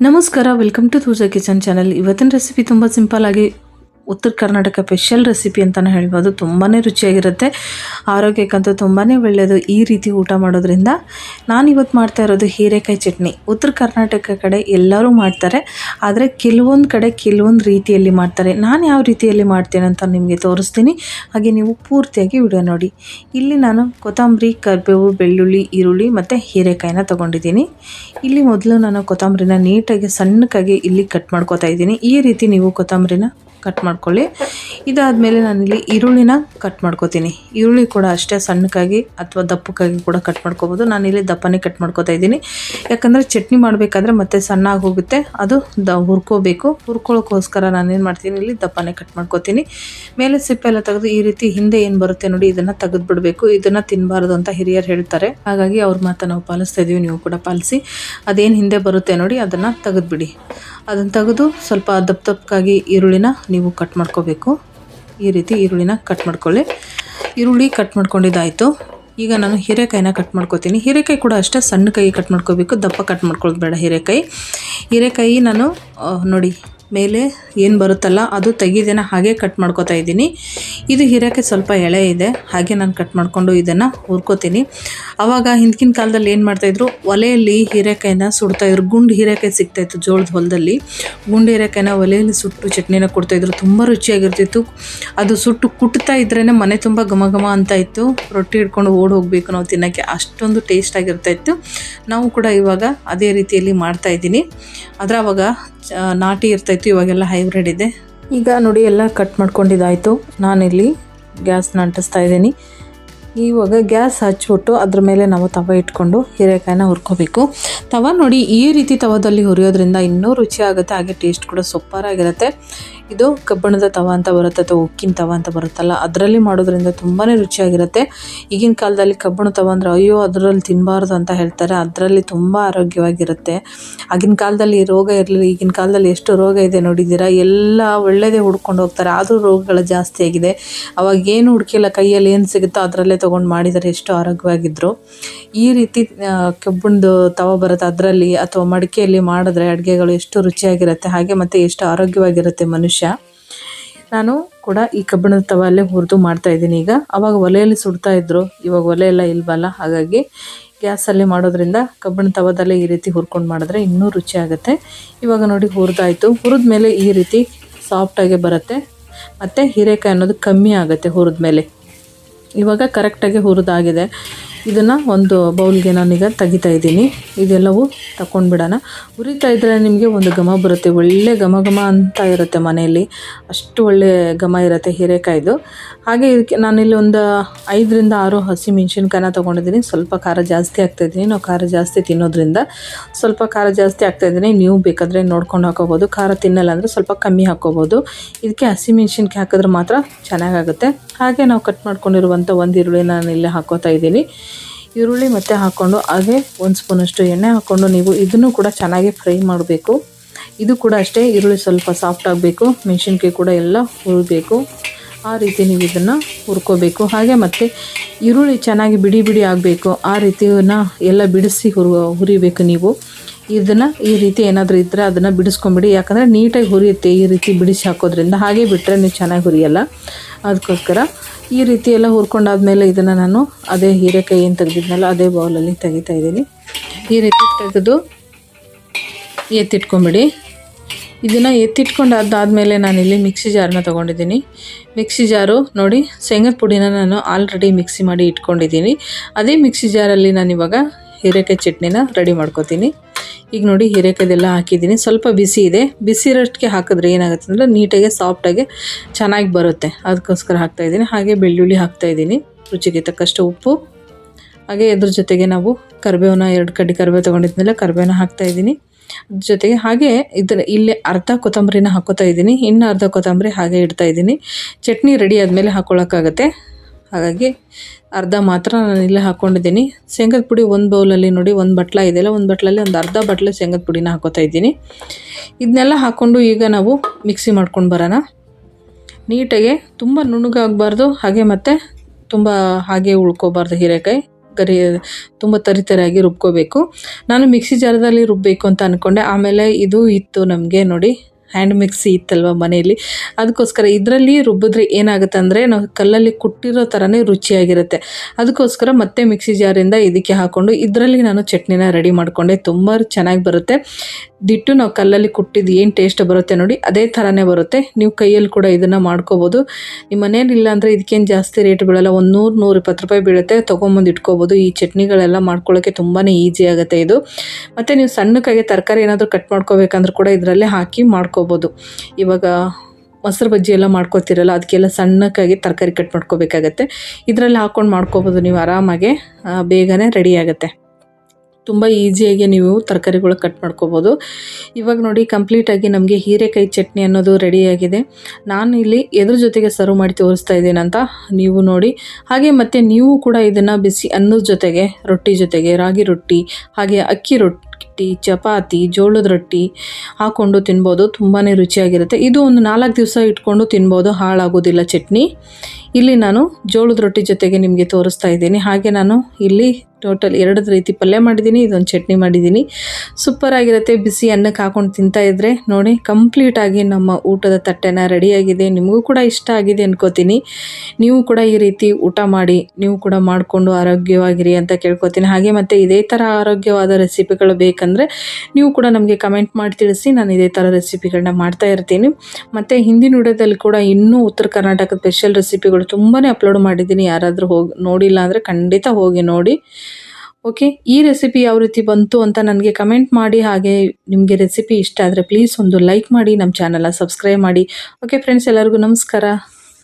ನಮಸ್ಕಾರ welcome to Tuja kitchen channel ಇವತ್ತಿನ recipe ತುಂಬ ಸಿಂಪಲ್ ಆಗಿ ಉತ್ತರ ಕರ್ನಾಟಕ ಸ್ಪೆಷಲ್ ರೆಸಿಪಿ ಅಂತಲೇ ಹೇಳ್ಬೋದು. ತುಂಬಾ ರುಚಿಯಾಗಿರುತ್ತೆ. ಆರೋಗ್ಯಕ್ಕಂತೂ ತುಂಬಾ ಒಳ್ಳೆಯದು ಈ ರೀತಿ ಊಟ ಮಾಡೋದ್ರಿಂದ. ನಾನು ಇವತ್ತು ಮಾಡ್ತಾ ಇರೋದು ಹೀರೆಕಾಯಿ ಚಟ್ನಿ. ಉತ್ತರ ಕರ್ನಾಟಕ ಕಡೆ ಎಲ್ಲರೂ ಮಾಡ್ತಾರೆ. ಆದರೆ ಕೆಲವೊಂದು ಕಡೆ ಕೆಲವೊಂದು ರೀತಿಯಲ್ಲಿ ಮಾಡ್ತಾರೆ. ನಾನು ಯಾವ ರೀತಿಯಲ್ಲಿ ಮಾಡ್ತೇನೆ ಅಂತ ನಿಮಗೆ ತೋರಿಸ್ತೀನಿ. ಹಾಗೆ ನೀವು ಪೂರ್ತಿಯಾಗಿ ವಿಡಿಯೋ ನೋಡಿ. ಇಲ್ಲಿ ನಾನು ಕೊತ್ತಂಬರಿ, ಕರಿಬೇವು, ಬೆಳ್ಳುಳ್ಳಿ, ಈರುಳ್ಳಿ ಮತ್ತು ಹೀರೆಕಾಯಿನ ತೊಗೊಂಡಿದ್ದೀನಿ. ಇಲ್ಲಿ ಮೊದಲು ನಾನು ಕೊತ್ತಂಬರಿನ ನೀಟಾಗಿ ಸಣ್ಣಕ್ಕಾಗಿ ಇಲ್ಲಿ ಕಟ್ ಮಾಡ್ಕೋತಾ ಇದ್ದೀನಿ. ಈ ರೀತಿ ನೀವು ಕೊತ್ತಂಬರಿನ ಕಟ್ ಮಾಡ್ಕೊಳ್ಳಿ. ಇದಾದಮೇಲೆ ನಾನಿಲ್ಲಿ ಈರುಳ್ಳಿನ ಕಟ್ ಮಾಡ್ಕೋತೀನಿ. ಈರುಳ್ಳಿ ಕೂಡ ಅಷ್ಟೇ ಸಣ್ಣಕ್ಕಾಗಿ ಅಥವಾ ದಪ್ಪಕ್ಕಾಗಿ ಕೂಡ ಕಟ್ ಮಾಡ್ಕೋಬೋದು. ನಾನಿಲ್ಲಿ ದಪ್ಪನೇ ಕಟ್ ಮಾಡ್ಕೊತಾ ಇದ್ದೀನಿ. ಯಾಕಂದರೆ ಚಟ್ನಿ ಮಾಡಬೇಕಾದ್ರೆ ಮತ್ತೆ ಸಣ್ಣಾಗಿ ಹೋಗುತ್ತೆ. ಅದು ದ ಹುರ್ಕೋಬೇಕು. ಹುರ್ಕೊಳ್ಳೋಕ್ಕೋಸ್ಕರ ನಾನೇನು ಮಾಡ್ತೀನಿ, ಇಲ್ಲಿ ದಪ್ಪನೇ ಕಟ್ ಮಾಡ್ಕೊತೀನಿ. ಮೇಲೆ ಸಿಪ್ಪೆ ಎಲ್ಲ ತೆಗೆದು ಈ ರೀತಿ ಹಿಂದೆ ಏನು ಬರುತ್ತೆ ನೋಡಿ ಇದನ್ನು ತೆಗೆದು ಬಿಡಬೇಕು ಇದನ್ನು ತಿನ್ನಬಾರ್ದು ಅಂತ ಹಿರಿಯರು ಹೇಳ್ತಾರೆ. ಹಾಗಾಗಿ ಅವ್ರ ಮಾತನ್ನು ನಾವು ಪಾಲಿಸ್ತಾ ಇದೀವಿ, ನೀವು ಕೂಡ ಪಾಲಿಸಿ. ಅದೇನು ಹಿಂದೆ ಬರುತ್ತೆ ನೋಡಿ ಅದನ್ನು ತೆಗೆದುಬಿಡಿ. ಅದನ್ನು ತೆಗೆದು ಸ್ವಲ್ಪ ದಪ್ಪ ದಪ್ಪಕ್ಕಾಗಿ ಈರುಳ್ಳಿನ ನೀವು ಕಟ್ ಮಾಡ್ಕೋಬೇಕು. ಈ ರೀತಿ ಈರುಳ್ಳಿನ ಕಟ್ ಮಾಡ್ಕೊಳ್ಳಿ. ಈರುಳ್ಳಿ ಕಟ್ ಮಾಡ್ಕೊಂಡಿದ್ದಾಯಿತು. ಈಗ ನಾನು ಹೀರೆಕಾಯಿನ ಕಟ್ ಮಾಡ್ಕೊತೀನಿ. ಹೀರೆಕಾಯಿ ಕೂಡ ಅಷ್ಟೇ ಸಣ್ಣ ಕೈ ಕಟ್ ಮಾಡ್ಕೋಬೇಕು. ದಪ್ಪ ಕಟ್ ಮಾಡ್ಕೊಳ್ಬೇಡ ಬೇಡ ಹೀರೆಕಾಯಿ. ಹೀರೆಕಾಯಿ ನಾನು ನೋಡಿ ಮೇಲೆ ಏನು ಬರುತ್ತಲ್ಲ ಅದು ತೆಗಿದೇನ ಹಾಗೆ ಕಟ್ ಮಾಡ್ಕೋತಾ ಇದ್ದೀನಿ. ಇದು ಹೀರೆಕಾಯಿ ಸ್ವಲ್ಪ ಎಳೆ ಇದೆ, ಹಾಗೆ ನಾನು ಕಟ್ ಮಾಡಿಕೊಂಡು ಇದನ್ನು ಹುರ್ಕೋತೀನಿ. ಆವಾಗ ಹಿಂದಿನ ಕಾಲದಲ್ಲಿ ಏನು ಮಾಡ್ತಾಯಿದ್ರು ಒಲೆಯಲ್ಲಿ ಹೀರೆಕಾಯಿನ ಸುಡ್ತಾಯಿದ್ರು ಗುಂಡು ಹೀರೆಕಾಯಿ ಸಿಗ್ತಾಯಿತ್ತು ಜೋಳದ ಹೊಲದಲ್ಲಿ. ಗುಂಡು ಹೀರೆಕಾಯಿನ ಒಲೆಯಲ್ಲಿ ಸುಟ್ಟು ಚಟ್ನಿನ ಕೊಡ್ತಾಯಿದ್ರು ತುಂಬ ರುಚಿಯಾಗಿರ್ತಿತ್ತು. ಅದು ಸುಟ್ಟು ಕುಟ್ತಾ ಇದ್ರೇ ಮನೆ ತುಂಬ ಘಮ ಘಮ ಅಂತ ಇತ್ತು. ರೊಟ್ಟಿ ಹಿಡ್ಕೊಂಡು ಓಡಿ ಹೋಗಬೇಕು ನಾವು ತಿನ್ನೋಕ್ಕೆ ಅಷ್ಟೊಂದು ಟೇಸ್ಟ್ ಇತ್ತು. ನಾವು ಕೂಡ ಇವಾಗ ಅದೇ ರೀತಿಯಲ್ಲಿ ಮಾಡ್ತಾಯಿದ್ದೀನಿ ಆದರೆ ಅವಾಗ ನಾಟಿ ಇರ್ತಾಯಿತ್ತು ಇವಾಗೆಲ್ಲ ಹೈಬ್ರಿಡ್ ಇದೆ. ಈಗ ನೋಡಿ ಎಲ್ಲ ಕಟ್ ಮಾಡ್ಕೊಂಡಿದ್ದಾಯಿತು. ನಾನಿಲ್ಲಿ ಗ್ಯಾಸ್ನ ಅಂಟಿಸ್ತಾ ಇದ್ದೀನಿ. ಇವಾಗ ಗ್ಯಾಸ್ ಹಚ್ಚಿಬಿಟ್ಟು ಅದ್ರ ಮೇಲೆ ನಾವು ತವ ಇಟ್ಕೊಂಡು ಹೀರೆಕಾಯಿನ ಹುರ್ಕೋಬೇಕು. ತವ ನೋಡಿ ಈ ರೀತಿ ತವದಲ್ಲಿ ಹುರಿಯೋದ್ರಿಂದ ಇನ್ನೂ ರುಚಿ ಆಗುತ್ತೆ, ಹಾಗೆ ಟೇಸ್ಟ್ ಕೂಡ ಸೂಪರಾಗಿರುತ್ತೆ ಇದು ಕಬ್ಬಣದ ತವ ಅಂತ ಬರುತ್ತೆ ಅಥವಾ ಉಕ್ಕಿನ ತವ ಅಂತ ಬರುತ್ತಲ್ಲ, ಅದರಲ್ಲಿ ಮಾಡೋದ್ರಿಂದ ತುಂಬಾ ರುಚಿಯಾಗಿರುತ್ತೆ ಈಗಿನ ಕಾಲದಲ್ಲಿ ಕಬ್ಬಣ ತವ ಅಂದರೆ ಅಯ್ಯೋ, ಅದರಲ್ಲಿ ತಿನ್ನಬಾರ್ದು ಅಂತ ಹೇಳ್ತಾರೆ, ಅದರಲ್ಲಿ ತುಂಬ ಆರೋಗ್ಯವಾಗಿರುತ್ತೆ. ಆಗಿನ ಕಾಲದಲ್ಲಿ ರೋಗ ಇರಲಿಲ್ಲ, ಈಗಿನ ಕಾಲದಲ್ಲಿ ಎಷ್ಟು ರೋಗ ಇದೆ ನೋಡಿದ್ದೀರಾ? ಎಲ್ಲ ಒಳ್ಳೆಯದೇ ಹುಡ್ಕೊಂಡು ಹೋಗ್ತಾರೆ, ಆದರೂ ರೋಗಗಳು ಜಾಸ್ತಿ ಆಗಿದೆ. ಅವಾಗ ಏನು ಹುಡುಕಿಲ್ಲ, ಕೈಯಲ್ಲಿ ಏನು ಸಿಗುತ್ತೋ ಅದರಲ್ಲೇ ತೊಗೊಂಡು ಮಾಡಿದರೆ ಎಷ್ಟು ಆರೋಗ್ಯವಾಗಿದ್ದರು ಈ ರೀತಿ ಕಬ್ಬಿಣದು ತವ ಬರುತ್ತೆ, ಅದರಲ್ಲಿ ಅಥವಾ ಮಡಿಕೆಯಲ್ಲಿ ಮಾಡಿದ್ರೆ ಅಡುಗೆಗಳು ಎಷ್ಟು ರುಚಿಯಾಗಿರುತ್ತೆ, ಹಾಗೆ ಮತ್ತು ಎಷ್ಟು ಆರೋಗ್ಯವಾಗಿರುತ್ತೆ ಮನುಷ್ಯ. ನಾನು ಕೂಡ ಈ ಕಬ್ಬಿಣದ ತವಲ್ಲೇ ಹುರಿದು ಮಾಡ್ತಾ ಇದ್ದೀನಿ. ಈಗ ಅವಾಗ ಒಲೆಯಲ್ಲಿ ಸುಡ್ತಾ ಇದ್ದರು ಇವಾಗ ಒಲೆ ಎಲ್ಲ ಇಲ್ವಲ್ಲ, ಹಾಗಾಗಿ ಗ್ಯಾಸಲ್ಲಿ ಮಾಡೋದ್ರಿಂದ ಕಬ್ಬಿಣ ತವದಲ್ಲೇ ಈ ರೀತಿ ಹುರ್ಕೊಂಡು ಮಾಡಿದ್ರೆ ಇನ್ನೂ ರುಚಿ ಆಗುತ್ತೆ ಇವಾಗ ನೋಡಿ ಹುರಿದಾಯಿತು. ಹುರಿದ ಮೇಲೆ ಈ ರೀತಿ ಸಾಫ್ಟಾಗೆ ಬರುತ್ತೆ. ಮತ್ತು ಹೀರೆಕಾಯಿ ಅನ್ನೋದು ಕಮ್ಮಿ ಆಗುತ್ತೆ ಹುರಿದ ಮೇಲೆ ಇವಾಗ ಕರೆಕ್ಟಾಗಿ ಹುರಿದಾಗಿದೆ. ಇದನ್ನು ಒಂದು ಬೌಲ್ಗೆ ನಾನೀಗ ತೆಗಿತಾ ಇದ್ದೀನಿ. ಇದೆಲ್ಲವೂ ತಗೊಂಡ್ಬಿಡೋಣ ಉರಿತಾ ಇದ್ದರೆ ನಿಮಗೆ ಒಂದು ಘಮ ಬರುತ್ತೆ. ಒಳ್ಳೆ ಘಮ ಘಮ ಅಂತ ಇರುತ್ತೆ ಮನೆಯಲ್ಲಿ. ಅಷ್ಟು ಒಳ್ಳೆ ಘಮ ಇರುತ್ತೆ ಹೀರೆಕಾಯ್ದು. ಹಾಗೆ ಇದಕ್ಕೆ ನಾನಿಲ್ಲಿ ಒಂದು ಐದರಿಂದ ಆರು ಹಸಿ ಮೆಣಸಿನ್ಕಾಯಿನ ತೊಗೊಂಡಿದ್ದೀನಿ. ಸ್ವಲ್ಪ ಖಾರ ಜಾಸ್ತಿ ಆಗ್ತಾಯಿದ್ದೀನಿ ನಾವು ಖಾರ ಜಾಸ್ತಿ ತಿನ್ನೋದ್ರಿಂದ ಸ್ವಲ್ಪ ಖಾರ ಜಾಸ್ತಿ ಆಗ್ತಾಯಿದ್ದೀನಿ ನೀವು ಬೇಕಾದರೆ ನೋಡ್ಕೊಂಡು ಹಾಕೋಬೋದು. ಖಾರ ತಿನ್ನಲ್ಲ ಅಂದರೆ ಸ್ವಲ್ಪ ಕಮ್ಮಿ ಹಾಕ್ಕೋಬೋದು ಇದಕ್ಕೆ ಹಸಿ ಮೆಣಸಿನ್ಕಾಯಿ ಹಾಕಿದ್ರೆ ಮಾತ್ರ ಚೆನ್ನಾಗಾಗುತ್ತೆ. ಹಾಗೆ ನಾವು ಕಟ್ ಮಾಡ್ಕೊಂಡಿರುವಂಥ ಒಂದು ಈರುಳ್ಳಿ ನಾನು ಇಲ್ಲೇ ಹಾಕೋತಾ ಇದ್ದೀನಿ. ಈರುಳ್ಳಿ ಮತ್ತೆ ಹಾಕ್ಕೊಂಡು ಹಾಗೆ ಒಂದು ಸ್ಪೂನಷ್ಟು ಎಣ್ಣೆ ಹಾಕ್ಕೊಂಡು ನೀವು ಇದನ್ನು ಕೂಡ ಚೆನ್ನಾಗಿ ಫ್ರೈ ಮಾಡಬೇಕು. ಇದು ಕೂಡ ಅಷ್ಟೇ ಈರುಳ್ಳಿ ಸ್ವಲ್ಪ ಸಾಫ್ಟ್ ಆಗಬೇಕು. ಮೆಣಸಿನ್ಕಾಯಿ ಕೂಡ ಎಲ್ಲ ಹುರಿಬೇಕು. ಆ ರೀತಿ ನೀವು ಇದನ್ನು ಹುರ್ಕೋಬೇಕು. ಹಾಗೆ ಮತ್ತು ಈರುಳ್ಳಿ ಚೆನ್ನಾಗಿ ಬಿಡಿ ಬಿಡಿ ಆಗಬೇಕು. ಆ ರೀತಿಯನ್ನು ಎಲ್ಲ ಬಿಡಿಸಿ ಹುರು ಹುರಿಬೇಕು ನೀವು. ಇದನ್ನು ಈ ರೀತಿ ಏನಾದರೂ ಇದ್ದರೆ ಅದನ್ನು ಬಿಡಿಸ್ಕೊಂಬಿಡಿ. ಯಾಕಂದರೆ ನೀಟಾಗಿ ಹುರಿಯುತ್ತೆ ಈ ರೀತಿ ಬಿಡಿಸಿ ಹಾಕೋದ್ರಿಂದ. ಹಾಗೆ ಬಿಟ್ಟರೆ ನೀವು ಚೆನ್ನಾಗಿ ಹುರಿಯಲ್ಲ. ಅದಕ್ಕೋಸ್ಕರ ಈ ರೀತಿ ಎಲ್ಲ ಹುರ್ಕೊಂಡಾದ್ಮೇಲೆ ಇದನ್ನು ನಾನು ಅದೇ ಹೀರೆಕಾಯಿ ಏನು ತೆಗೆದಿದ್ನಲ್ಲ, ಅದೇ ಬೌಲಲ್ಲಿ ತೆಗಿತಾ ಇದ್ದೀನಿ. ಈ ರೀತಿ ತೆಗೆದು ಎತ್ತಿಟ್ಕೊಂಬಿಡಿ. ಇದನ್ನು ಎತ್ತಿಟ್ಕೊಂಡು ಅದಾದಮೇಲೆ ನಾನಿಲ್ಲಿ ಮಿಕ್ಸಿ ಜಾರನ್ನ ತೊಗೊಂಡಿದ್ದೀನಿ. ಮಿಕ್ಸಿ ಜಾರು ನೋಡಿ, ಶೇಂಗದ ಪುಡಿನ ನಾನು ಆಲ್ರೆಡಿ ಮಿಕ್ಸಿ ಮಾಡಿ ಇಟ್ಕೊಂಡಿದ್ದೀನಿ. ಅದೇ ಮಿಕ್ಸಿ ಜಾರಲ್ಲಿ ನಾನು ಇವಾಗ ಹೀರೆಕಾಯಿ ಚಟ್ನಿನ ರೆಡಿ ಮಾಡ್ಕೋತೀನಿ. ಈಗ ನೋಡಿ ಹೀರೆಕಾಯ್ದೆಲ್ಲ ಹಾಕಿದ್ದೀನಿ. ಸ್ವಲ್ಪ ಬಿಸಿ ಇದೆ. ಬಿಸಿ ಇರೋಷ್ಟಕ್ಕೆ ಹಾಕಿದ್ರೆ ಏನಾಗುತ್ತೆ ಅಂದರೆ ನೀಟಾಗಿ ಸಾಫ್ಟಾಗಿ ಚೆನ್ನಾಗಿ ಬರುತ್ತೆ. ಅದಕ್ಕೋಸ್ಕರ ಹಾಕ್ತಾಯಿದ್ದೀನಿ ಹಾಗೆ ಬೆಳ್ಳುಳ್ಳಿ ಹಾಕ್ತಾಯಿದ್ದೀನಿ ರುಚಿಗೆ ತಕ್ಕಷ್ಟು ಉಪ್ಪು. ಹಾಗೆ ಇದ್ರ ಜೊತೆಗೆ ನಾವು ಕರಿಬೇವನ್ನ ಎರಡು ಕಡ್ಡಿ ಕರಿಬೇವು ತೊಗೊಂಡಿದ್ಮೇಲೆ ಕರಿಬೇವನ್ನ ಹಾಕ್ತಾಯಿದ್ದೀನಿ ಜೊತೆಗೆ ಹಾಗೆ ಇದರ ಇಲ್ಲಿ ಅರ್ಧ ಕೊತ್ತಂಬರಿನ ಹಾಕೋತಾ ಇದ್ದೀನಿ. ಇನ್ನು ಅರ್ಧ ಕೊತ್ತಂಬರಿ ಹಾಗೆ ಇಡ್ತಾ ಇದ್ದೀನಿ. ಚಟ್ನಿ ರೆಡಿ ಆದಮೇಲೆ ಹಾಕ್ಕೊಳ್ಳೋಕ್ಕಾಗತ್ತೆ ಹಾಗಾಗಿ ಅರ್ಧ ಮಾತ್ರ ನಾನು ಇಲ್ಲೇ ಹಾಕ್ಕೊಂಡಿದ್ದೀನಿ ಶೇಂಗದ ಪುಡಿ ಒಂದು ಬೌಲಲ್ಲಿ ನೋಡಿ, ಒಂದು ಬಟ್ಲ ಇದೆಯಲ್ಲ ಒಂದು ಬಟ್ಲಲ್ಲಿ ಒಂದು ಅರ್ಧ ಬಟ್ಲು ಶೇಂಗದ ಪುಡಿನ ಹಾಕೋತಾ ಇದ್ದೀನಿ. ಇದನ್ನೆಲ್ಲ ಹಾಕ್ಕೊಂಡು ಈಗ ನಾವು ಮಿಕ್ಸಿ ಮಾಡ್ಕೊಂಡು ಬರೋಣ. ನೀಟಾಗಿ ತುಂಬ ನುಣುಗಾಗಬಾರ್ದು, ಹಾಗೆ ಮತ್ತು ತುಂಬ ಹಾಗೆ ಉಳ್ಕೋಬಾರ್ದು ಹೀರೆಕಾಯಿ. ಗರಿ, ತುಂಬ ತರಿತರಿಯಾಗಿ ರುಬ್ಕೋಬೇಕು. ನಾನು ಮಿಕ್ಸಿ ಜಾರದಲ್ಲಿ ರುಬ್ಬಬೇಕು ಅಂತ ಅಂದ್ಕೊಂಡೆ ಆಮೇಲೆ ಇದು ಇತ್ತು ನಮಗೆ ನೋಡಿ. ಹ್ಯಾಂಡ್ ಮಿಕ್ಸಿ ಇತ್ತಲ್ವ ಮನೆಯಲ್ಲಿ? ಅದಕ್ಕೋಸ್ಕರ ಇದರಲ್ಲಿ ರುಬ್ಬಿದ್ರೆ ಏನಾಗುತ್ತೆ ಅಂದರೆ ನಾವು ಕಲ್ಲಲ್ಲಿ ಕುಟ್ಟಿರೋ ಥರನೇ ರುಚಿಯಾಗಿರುತ್ತೆ. ಅದಕ್ಕೋಸ್ಕರ ಮತ್ತೆ ಮಿಕ್ಸಿ ಜಾರಿಂದ ಇದಕ್ಕೆ ಹಾಕ್ಕೊಂಡು ಇದರಲ್ಲಿ ನಾನು ಚಟ್ನಿನ ರೆಡಿ ಮಾಡಿಕೊಂಡೆ. ತುಂಬ ಚೆನ್ನಾಗಿ ಬರುತ್ತೆ. ದಿಟ್ಟು ನಾವು ಕಲ್ಲಲ್ಲಿ ಕುಟ್ಟಿದ್ದು ಏನು ಟೇಸ್ಟ್ ಬರುತ್ತೆ ನೋಡಿ, ಅದೇ ಥರನೇ ಬರುತ್ತೆ. ನೀವು ಕೈಯಲ್ಲಿ ಕೂಡ ಇದನ್ನು ಮಾಡ್ಕೋಬೋದು. ನಿಮ್ಮ ಮನೇಲಿ ಇಲ್ಲ ಅಂದರೆ ಇದಕ್ಕೇನು ಜಾಸ್ತಿ ರೇಟ್ ಬೀಳಲ್ಲ, ಒಂದು ನೂರು ನೂರು ಇಪ್ಪತ್ತು ರೂಪಾಯಿ ಬೀಳುತ್ತೆ. ತೊಗೊಂಬಂದು ಇಟ್ಕೋಬೋದು. ಈ ಚಟ್ನಿಗಳೆಲ್ಲ ಮಾಡ್ಕೊಳ್ಳೋಕ್ಕೆ ತುಂಬಾ ಈಸಿ ಆಗುತ್ತೆ ಇದು. ಮತ್ತು ನೀವು ಸಣ್ಣಕ್ಕಾಗಿ ತರಕಾರಿ ಏನಾದರೂ ಕಟ್ ಮಾಡ್ಕೋಬೇಕಂದ್ರೂ ಕೂಡ ಇದರಲ್ಲೇ ಹಾಕಿ ಮಾಡ್ಕೋಬೋದು. ಇವಾಗ ಮೊಸರು ಬಜ್ಜಿ ಎಲ್ಲ ಮಾಡ್ಕೋತಿರಲ್ಲ, ಅದಕ್ಕೆಲ್ಲ ಸಣ್ಣಕ್ಕಾಗಿ ತರಕಾರಿ ಕಟ್ ಮಾಡ್ಕೋಬೇಕಾಗತ್ತೆ. ಇದರಲ್ಲಿ ಹಾಕ್ಕೊಂಡು ಮಾಡ್ಕೋಬೋದು ನೀವು ಆರಾಮಾಗೆ ಬೇಗನೆ ರೆಡಿ ಆಗುತ್ತೆ. ತುಂಬ ಈಸಿಯಾಗಿ ನೀವು ತರಕಾರಿಗಳು ಕಟ್ ಮಾಡ್ಕೋಬೋದು. ಇವಾಗ ನೋಡಿ ಕಂಪ್ಲೀಟಾಗಿ ನಮಗೆ ಹೀರೆಕಾಯಿ ಚಟ್ನಿ ಅನ್ನೋದು ರೆಡಿಯಾಗಿದೆ ನಾನು ಇಲ್ಲಿ ಎದ್ರ ಜೊತೆಗೆ ಸರ್ವ್ ಮಾಡಿ ತೋರಿಸ್ತಾ ಇದ್ದೀನಂತ ನೀವು ನೋಡಿ. ಹಾಗೆ ಮತ್ತು ನೀವು ಕೂಡ ಇದನ್ನು ಬಿಸಿ ಅನ್ನದ ಜೊತೆಗೆ, ರೊಟ್ಟಿ ಜೊತೆಗೆ, ರಾಗಿ ರೊಟ್ಟಿ, ಹಾಗೆ ಅಕ್ಕಿ ರೊಟ್ಟಿ ಚಪಾತಿ, ಜೋಳದ ರೊಟ್ಟಿ ಹಾಕ್ಕೊಂಡು ತಿನ್ಬೋದು. ತುಂಬಾ ರುಚಿಯಾಗಿರುತ್ತೆ. ಇದು ಒಂದು ನಾಲ್ಕು ದಿವಸ ಇಟ್ಕೊಂಡು ತಿನ್ಬೋದು. ಹಾಳಾಗೋದಿಲ್ಲ ಚಟ್ನಿ. ಇಲ್ಲಿ ನಾನು ಜೋಳದ ರೊಟ್ಟಿ ಜೊತೆಗೆ ನಿಮಗೆ ತೋರಿಸ್ತಾ ಇದ್ದೀನಿ. ಹಾಗೆ ನಾನು ಇಲ್ಲಿ ಟೋಟಲ್ ಎರಡು ರೀತಿ ಪಲ್ಯ ಮಾಡಿದ್ದೀನಿ. ಇದೊಂದು ಚಟ್ನಿ ಮಾಡಿದ್ದೀನಿ. ಸೂಪರ್ ಆಗಿರುತ್ತೆ. ಬಿಸಿ ಅನ್ನಕ್ಕೆ ಹಾಕೊಂಡು ತಿಂತಾ ಇದ್ದರೆ ನೋಡಿ ಕಂಪ್ಲೀಟಾಗಿ ನಮ್ಮ ಊಟದ ತಟ್ಟೆನ ರೆಡಿಯಾಗಿದೆ. ನಿಮಗೂ ಕೂಡ ಇಷ್ಟ ಆಗಿದೆ ಅನ್ಕೋತೀನಿ. ನೀವು ಕೂಡ ಈ ರೀತಿ ಊಟ ಮಾಡಿ, ನೀವು ಕೂಡ ಮಾಡಿಕೊಂಡು ಆರೋಗ್ಯವಾಗಿರಿ ಅಂತ ಕೇಳ್ಕೊತೀನಿ. ಹಾಗೆ ಮತ್ತು ಇದೇ ಥರ ಆರೋಗ್ಯವಾದ ರೆಸಿಪಿಗಳು ಬೇಕಂದರೆ ನೀವು ಕೂಡ ನಮಗೆ ಕಮೆಂಟ್ ಮಾಡಿ ತಿಳಿಸಿ. ನಾನು ಇದೇ ಥರ ರೆಸಿಪಿಗಳನ್ನ ಮಾಡ್ತಾ ಇರ್ತೀನಿ. ಮತ್ತು ಹಿಂದಿನ ವಿಡಿಯೋದಲ್ಲಿ ಕೂಡ ಇನ್ನೂ ಉತ್ತರ ಕರ್ನಾಟಕದ ಸ್ಪೆಷಲ್ ರೆಸಿಪಿಗಳು ತುಂಬಾ ಅಪ್ಲೋಡ್ ಮಾಡಿದ್ದೀನಿ. ಯಾರಾದರೂ ಹೋಗಿ, ನೋಡಿಲ್ಲ ಅಂದರೆ ಖಂಡಿತ ಹೋಗಿ ನೋಡಿ. ಓಕೆ ಈ ರೆಸಿಪಿ ಯಾವ ರೀತಿ ಬಂತು ಅಂತ ನನಗೆ ಕಮೆಂಟ್ ಮಾಡಿ. ಹಾಗೆ ನಿಮಗೆ ರೆಸಿಪಿ ಇಷ್ಟ ಆದರೆ ಪ್ಲೀಸ್ ಒಂದು ಲೈಕ್ ಮಾಡಿ. ನಮ್ಮ ಚಾನಲ್ನ ಸಬ್ಸ್ಕ್ರೈಬ್ ಮಾಡಿ. ಓಕೆ ಫ್ರೆಂಡ್ಸ್ ಎಲ್ಲರಿಗೂ ನಮಸ್ಕಾರ.